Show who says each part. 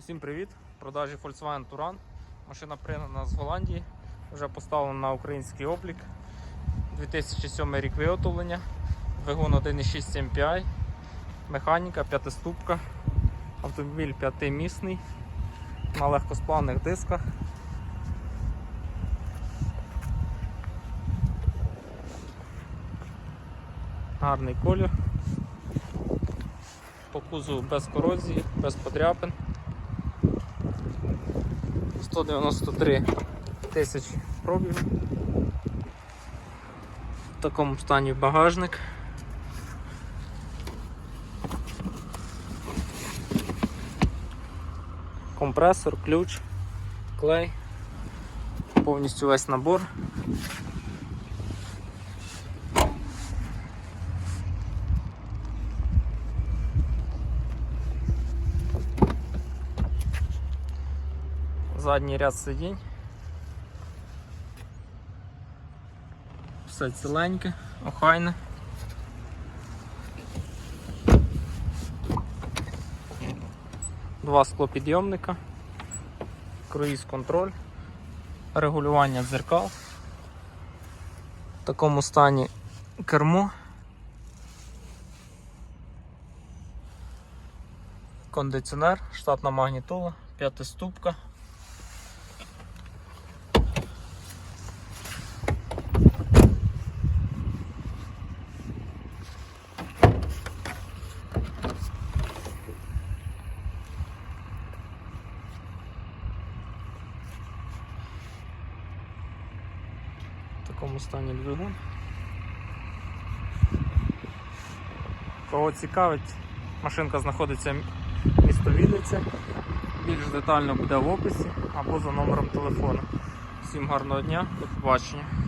Speaker 1: Всім привіт! В продажі Volkswagen Touran. Машина пригнана з Голландії. Вже поставлена на український облік. 2007 рік виготовлення. Двигун 1.6 MPI. Механіка, п'ятиступка. Автомобіль п'ятимісний. На легкосплавних дисках. Гарний колір. По кузову без корозії, без подряпин. 193 тисячі пробів. В такому стані багажник. Компресор, ключ, клей, повністю весь набор. Задній ряд сидінь. Все ціленьке, охайне. Два склопідйомника, круїз контроль, регулювання дзеркал. В такому стані кермо. Кондиціонер, штатна магнітола, п'ятиступка. Такому стані двигун. Кого цікавить, машинка знаходиться в місто Вінниця. Більш детально буде в описі або за номером телефону. Всім гарного дня, до побачення.